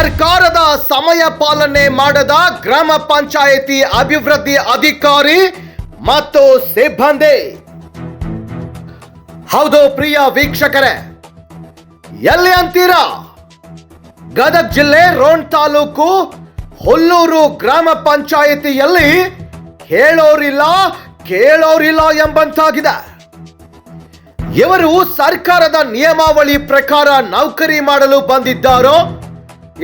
ಸರ್ಕಾರದ ಸಮಯ ಪಾಲನೆ ಮಾಡದ ಗ್ರಾಮ ಪಂಚಾಯಿತಿ ಅಭಿವೃದ್ಧಿ ಅಧಿಕಾರಿ ಮತ್ತು ಸಿಬ್ಬಂದಿ. ಹೌದು ಪ್ರಿಯ ವೀಕ್ಷಕರೇ, ಎಲ್ಲಿ ಅಂತೀರಾ? ಗದಗ ಜಿಲ್ಲೆ ರೋಣ್ ತಾಲೂಕು ಹುಲ್ಲೂರು ಗ್ರಾಮ ಪಂಚಾಯಿತಿಯಲ್ಲಿ ಹೇಳೋರಿಲ್ಲ, ಕೇಳೋರಿಲ್ಲ ಎಂಬಂತಾಗಿದೆ. ಇವರು ಸರ್ಕಾರದ ನಿಯಮಾವಳಿ ಪ್ರಕಾರ ನೌಕರಿ ಮಾಡಲು ಬಂದಿದ್ದಾರೋ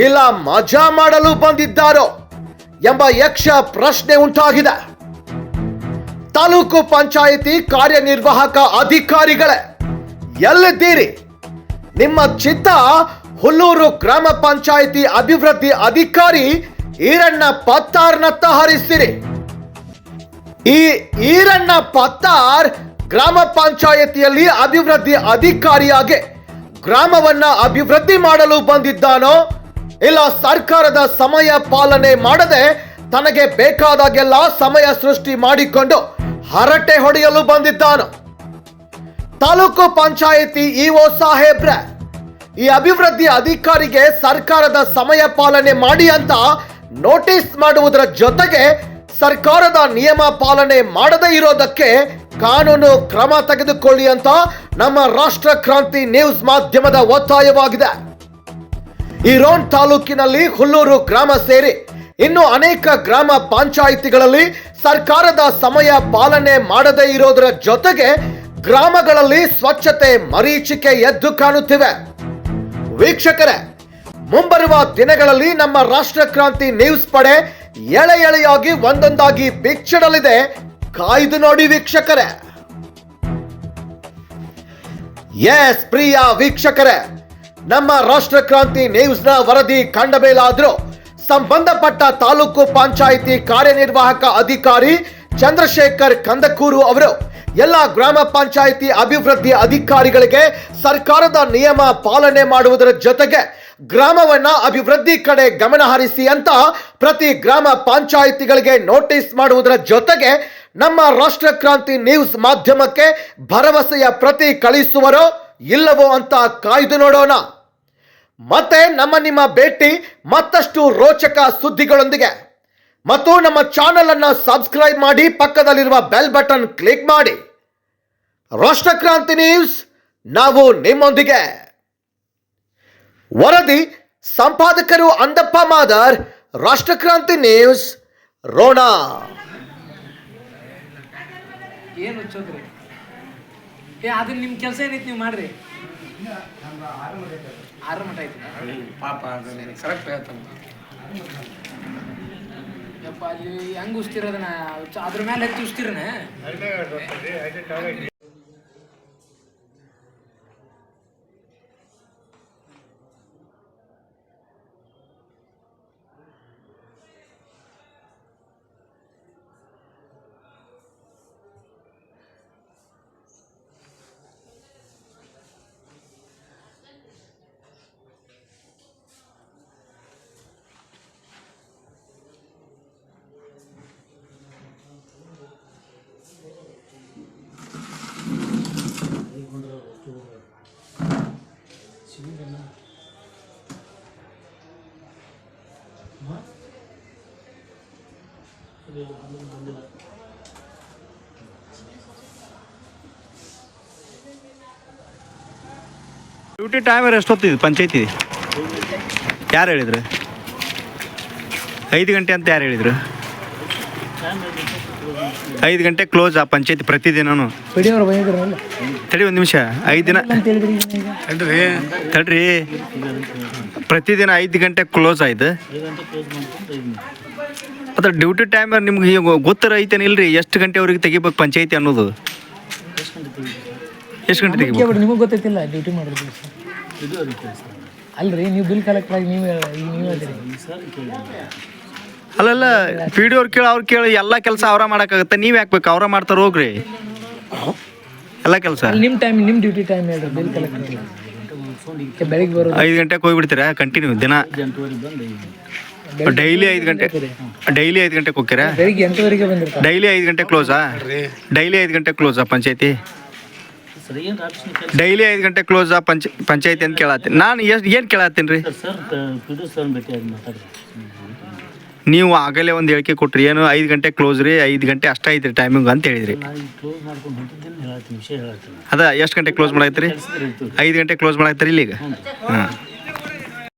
ಇಲ್ಲ ಮಜಾ ಮಾಡಲು ಬಂದಿದ್ದಾರೋ ಎಂಬ ಯಕ್ಷ ಪ್ರಶ್ನೆ ಉಂಟಾಗಿದೆ. ತಾಲೂಕು ಪಂಚಾಯಿತಿ ಕಾರ್ಯನಿರ್ವಾಹಕ ಅಧಿಕಾರಿಗಳೇ, ಎಲ್ಲಿದ್ದೀರಿ? ನಿಮ್ಮ ಚಿತ್ತ ಹುಲ್ಲೂರು ಗ್ರಾಮ ಪಂಚಾಯಿತಿ ಅಭಿವೃದ್ಧಿ ಅಧಿಕಾರಿ ಈರಣ್ಣ ಪತ್ತಾರ್ನತ್ತ ಹರಿಸಿರಿ ಈ ಈರಣ್ಣ ಪತ್ತಾರ್ ಗ್ರಾಮ ಪಂಚಾಯಿತಿಯಲ್ಲಿ ಅಭಿವೃದ್ಧಿ ಅಧಿಕಾರಿಯಾಗಿ ಗ್ರಾಮವನ್ನ ಅಭಿವೃದ್ಧಿ ಮಾಡಲು ಬಂದಿದ್ದಾನೋ ಇಲ್ಲ, ಸರ್ಕಾರದ ಸಮಯ ಪಾಲನೆ ಮಾಡದೆ ತನಗೆ ಬೇಕಾದಾಗೆಲ್ಲ ಸಮಯ ಸೃಷ್ಟಿ ಮಾಡಿಕೊಂಡು ಹರಟೆ ಹೊಡೆಯಲು ಬಂದಿದ್ದಾನು. ತಾಲೂಕು ಪಂಚಾಯಿತಿ ಇಒ ಸಾಹೇಬ್ರ, ಈ ಅಭಿವೃದ್ಧಿ ಅಧಿಕಾರಿಗೆ ಸರ್ಕಾರದ ಸಮಯ ಪಾಲನೆ ಮಾಡಿ ಅಂತ ನೋಟಿಸ್ ಮಾಡುವುದರ ಜೊತೆಗೆ ಸರ್ಕಾರದ ನಿಯಮ ಪಾಲನೆ ಮಾಡದೇ ಇರೋದಕ್ಕೆ ಕಾನೂನು ಕ್ರಮ ತೆಗೆದುಕೊಳ್ಳಿ ಅಂತ ನಮ್ಮ ರಾಷ್ಟ್ರ ಕ್ರಾಂತಿ ನ್ಯೂಸ್ ಮಾಧ್ಯಮದ ಒತ್ತಾಯವಾಗಿದೆ. ಈ ರೋಣ ತಾಲೂಕಿನಲ್ಲಿ ಹುಲ್ಲೂರು ಗ್ರಾಮ ಸೇರಿ ಇನ್ನು ಅನೇಕ ಗ್ರಾಮ ಪಂಚಾಯಿತಿಗಳಲ್ಲಿ ಸರ್ಕಾರದ ಸಮಯ ಪಾಲನೆ ಮಾಡದೇ ಇರೋದರ ಜೊತೆಗೆ ಗ್ರಾಮಗಳಲ್ಲಿ ಸ್ವಚ್ಛತೆ ಮರೀಚಿಕೆ ಎದ್ದು ಕಾಣುತ್ತಿವೆ. ವೀಕ್ಷಕರೇ, ಮುಂಬರುವ ದಿನಗಳಲ್ಲಿ ನಮ್ಮ ರಾಷ್ಟ್ರ ಕ್ರಾಂತಿ ನ್ಯೂಸ್ ಪಡೆ ಎಳೆ ಎಳೆಯಾಗಿ ಒಂದೊಂದಾಗಿ ಬಿಚ್ಚಿಡಲಿದೆ. ಕಾಯ್ದು ನೋಡಿ ವೀಕ್ಷಕರೇ. ಎಸ್ ಪ್ರಿಯ ವೀಕ್ಷಕರೇ ನಮ್ಮ ರಾಷ್ಟ್ರ ಕ್ರಾಂತಿ ನ್ಯೂಸ್ನ ವರದಿ ಕಂಡ ಮೇಲಾದರೂ ಸಂಬಂಧಪಟ್ಟ ತಾಲೂಕು ಪಂಚಾಯಿತಿ ಕಾರ್ಯನಿರ್ವಾಹಕ ಅಧಿಕಾರಿ ಚಂದ್ರಶೇಖರ್ ಕಂದಕೂರು ಅವರು ಎಲ್ಲ ಗ್ರಾಮ ಪಂಚಾಯಿತಿ ಅಭಿವೃದ್ಧಿ ಅಧಿಕಾರಿಗಳಿಗೆ ಸರ್ಕಾರದ ನಿಯಮ ಪಾಲನೆ ಮಾಡುವುದರ ಜೊತೆಗೆ ಗ್ರಾಮವನ್ನ ಅಭಿವೃದ್ಧಿ ಕಡೆ ಗಮನ ಹರಿಸಿ ಅಂತ ಪ್ರತಿ ಗ್ರಾಮ ಪಂಚಾಯಿತಿಗಳಿಗೆ ನೋಟಿಸ್ ಮಾಡುವುದರ ಜೊತೆಗೆ ನಮ್ಮ ರಾಷ್ಟ್ರ ಕ್ರಾಂತಿ ನ್ಯೂಸ್ ಮಾಧ್ಯಮಕ್ಕೆ ಭರವಸೆಯ ಪ್ರತಿ ಕಳಿಸುವರೋ ಇಲ್ಲವೋ ಅಂತ ಕಾಯ್ದು ನೋಡೋಣ. ಮತ್ತೆ ನಮ್ಮ ನಿಮ್ಮ ಭೇಟಿ ಮತ್ತಷ್ಟು ರೋಚಕ ಸುದ್ದಿಗಳೊಂದಿಗೆ. ಮತ್ತು ನಮ್ಮ ಚಾನೆಲ್ ಅನ್ನು ಸಬ್ಸ್ಕ್ರೈಬ್ ಮಾಡಿ ಪಕ್ಕದಲ್ಲಿರುವ ಬೆಲ್ ಬಟನ್ ಕ್ಲಿಕ್ ಮಾಡಿ. ರಾಷ್ಟ್ರಕ್ರಾಂತಿ ನ್ಯೂಸ್ ನಾವು ನಿಮ್ಮೊಂದಿಗೆ. ವರದಿ, ಸಂಪಾದಕರು ಅಂದಪ್ಪ ಮಾದರ್ ರಾಷ್ಟ್ರಕ್ರಾಂತಿ ನ್ಯೂಸ್ ರೋಣ. ಏನು ಏ ನಿಮ್ಮ ಕೆಲಸ ಏನೈತಿ ನೀವು ಮಾಡ್ರಿ? ಆರು ಮಟ ಐತಿ ಪಾಪ ಕರೆಕ್ಟ್ ಹೇಳ್ತಾನೆ ಯಪ್ಪ ಅಲ್ಲಿ ಹೆಂಗ್ ಉಸ್ತಿರೋದನ್ನ ಅದ್ರ ಮೇಲೆ ಹಚ್ಚಿ ಉಸ್ತಿರನ ಡ್ಯೂಟಿ ಟೈಮ್ ಎಷ್ಟೊತ್ತಿದ್ದು ಪಂಚಾಯತಿ? ಯಾರು ಹೇಳಿದ್ರು? ಐದು ಗಂಟೆ ಅಂತ ಯಾರು ಹೇಳಿದ್ರು? ಐದು ಗಂಟೆ ಕ್ಲೋಸ್ ಆ ಪಂಚಾಯತಿ ಪ್ರತಿದಿನನು ಬಿಡಿಯವ್ರು ಬಂದಿದ್ರಲ್ಲ ತಡಿ ಒಂದು ನಿಮಿಷ. ಐದು ದಿನ ಅಂತ ಹೇಳಿದ್ರಿ ಈಗ? ತಡ್ರಿ. ಪ್ರತಿದಿನ ಐದು ಗಂಟೆ ಕ್ಲೋಸ್ ಆಯ್ತು ಅದ್ರ ಡ್ಯೂಟಿ ಟೈಮ್ ನಿಮ್ಗೆ ಈಗ ಗೊತ್ತರ ಐತೇನ ಇಲ್ರಿ? ಎಷ್ಟು ಗಂಟೆವರೆಗೆ ತೆಗಿಬೇಕು ಪಂಚಾಯತಿ ಅನ್ನೋದು? ಎಷ್ಟು ಗಂಟೆ ತೆಗಿಬೇಕು? ಕೇಳ್ಬಿಡಿ ನಿಮಗೆ ಗೊತ್ತೈತಿಲ್ಲ ಡ್ಯೂಟಿ ಮಾಡಿದ್ರಿ ಅಲ್ರಿ ನೀವು ಬಿಲ್ ಕಲೆಕ್ಟ್ ಆಗಿ ನೀವು ನೀವು ಹೇಳ್ತೀರಿ. ಅಲ್ಲಲ್ಲ ಪಿ ಡಿ ಅವ್ರು ಕೇಳಿ ಅವ್ರು ಕೇಳಿ ಎಲ್ಲ ಕೆಲಸ ಅವ್ರ ಮಾಡೋಕ್ಕಾಗತ್ತೆ. ನೀವು ಯಾಕೆ ಅವರ ಮಾಡ್ತಾರೆ ಹೋಗ್ರಿ. ಎಲ್ಲ ಕೆಲಸ. ನಿಮ್ಮ ಟೈಮ್ ನಿಮ್ಮ ಡ್ಯೂಟಿ ಟೈಮ್ ಹೇಳ್ರಿ ಬಿಲ್ ಕಲೆಕ್ಟ್ ಬೆಳಿಗ್ಗೆ ಬರೋದು. ಐದು ಗಂಟೆಗೆ ಹೋಗ್ಬಿಡ್ತೀರಾ? ಕಂಟಿನ್ಯೂ ದಿನ. ಡೈಲಿ ಐದು ಗಂಟೆ ಡೈಲಿ ಐದು ಗಂಟೆಗೆ ಹೋಗ್ತೀರಾ? ಬೆಳಿಗ್ಗೆ ಎಂಟುವರೆಗೆ ಬಂದಿರ್ತಾರೆ. ಡೈಲಿ ಐದು ಗಂಟೆ ಕ್ಲೋಸಾ ಡೈಲಿ ಐದು ಗಂಟೆ ಕ್ಲೋಸಾ ಪಂಚಾಯತಿ? ಡೈಲಿ ಐದು ಗಂಟೆ ಕ್ಲೋಸ್ ಪಂಚ ಪಂಚಾಯತಿ ಅಂತ ಕೇಳತ್ತೀನಿ. ನಾನು ಎಷ್ಟು ಏನು ಕೇಳತ್ತೀನಿ ರೀ? ನೀವು ಆಗಲೇ ಒಂದು ಹೇಳಿಕೆ ಕೊಟ್ರಿ. ಏನು ಐದು ಗಂಟೆ ಕ್ಲೋಸ್ ರೀ ಐದು ಗಂಟೆ ಅಷ್ಟೇ ಐತ್ರಿ ಟೈಮಿಂಗ್ ಅಂತ ಹೇಳಿದ್ರಿ. ಅದ ಎಷ್ಟು ಗಂಟೆ ಕ್ಲೋಸ್ ಮಾಡಾಯ್ತು ರೀ ಐದು ಗಂಟೆ ಕ್ಲೋಸ್ ಮಾಡೈತ್ರಿ ಇಲ್ಲಿಗ? ಹ್ಞೂ. ಹಾಂ.